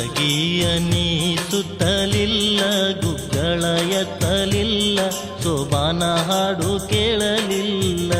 ಸುರಗಿಯ ನೀ ಸುತ್ತಲಿಲ್ಲ ಗುಗ್ಗಳ ಎತ್ತಲಿಲ್ಲ ಸೋಬಾನ ಹಾಡು ಕೇಳಲಿಲ್ಲ.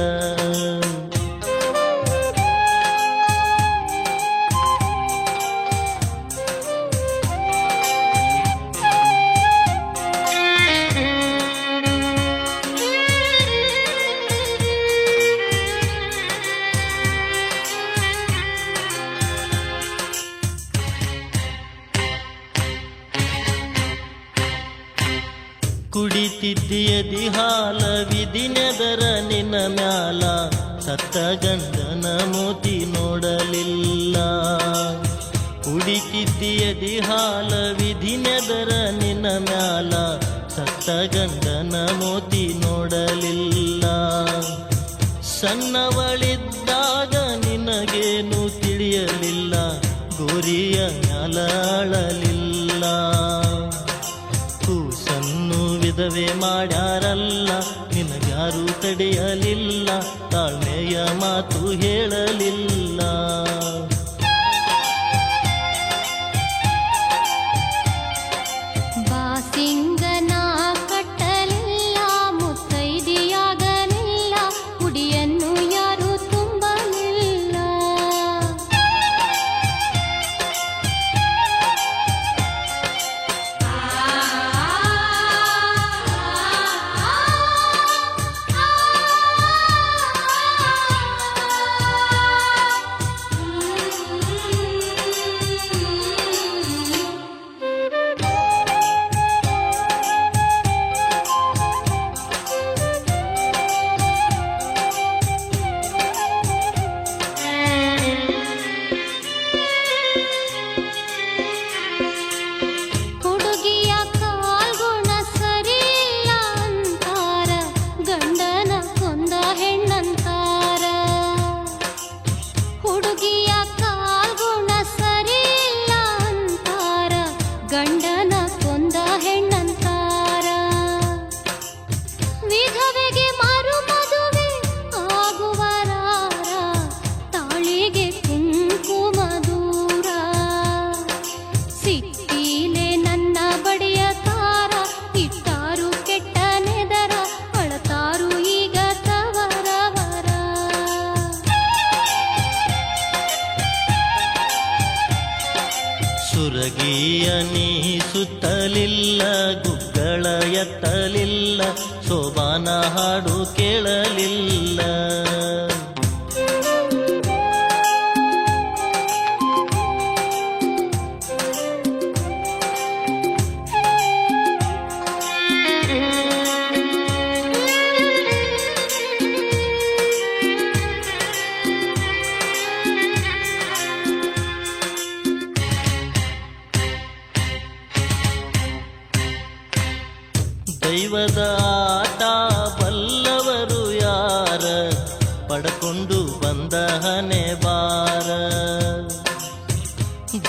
ಕುಡಿತಿದ್ದೀಯದಿ ಹಾಲ ವಿಧಿನೆದರ ನಿನ್ನ ಮ್ಯಾಲ ಸತ್ತ ಗಂಡನ ಮೋತಿ ನೋಡಲಿಲ್ಲ. ಕುಡಿತಿದ್ದಿಯದಿ ಹಾಲ ವಿಧಿನೆದರ ನಿನ್ನ ಮ್ಯಾಲ ಸತ್ತ ಗಂಡನ ಮೋತಿ ನೋಡಲಿಲ್ಲ. ಸಣ್ಣವಳಿದ್ದಾಗ ನಿನಗೇನು ತಿಳಿಯಲಿಲ್ಲ, ಗೋರಿಯ ಮ್ಯಾಲ ವಿಧವೆ ಮಾಡ್ಯಾರಲ್ಲ ನಿನಗ್ಯಾರೂ ತಡೆಯಲಿಲ್ಲ ತಾಳ್ಮೆಯ ಮಾತು ಹೇಳಲಿಲ್ಲ. ಸುರಗಿಯ ನೀ ಸುತ್ತಲಿಲ್ಲ ಗುಗ್ಗಳ ಎತ್ತಲಿಲ್ಲ ಸೋಬಾನ ಹಾಡು ಕೇಳಲಿಲ್ಲ. ದೈವದ ಆಟ ಬಲ್ಲವರು ಯಾರ? ಪಡಕೊಂಡು ಬಂದ ಹನೆ ಬಾರ.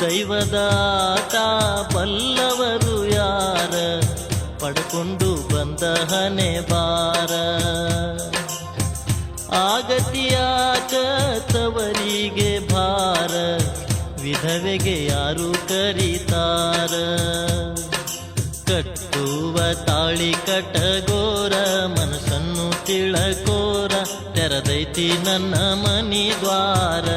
ದೈವದ ಆಟ ಬಲ್ಲವರು ಯಾರ? ಪಡಕೊಂಡು ಬಂದ ಬಂದ ಹನೆ ಬಾರ. ಆಗತಿಯಾಕ ತವರಿಗೆ ಭಾರ. ವಿಧವೆಗೆ ಯಾರು ಕರೀತಾರ? ಕಟ್ಟುವ ತಾಳಿ ಕಟಗೋರ ಮನಸ್ಸನ್ನು ತಿಳಕೋರ ತೆರದೈತಿ ನನ್ನ ಮನಿ ದ್ವಾರ.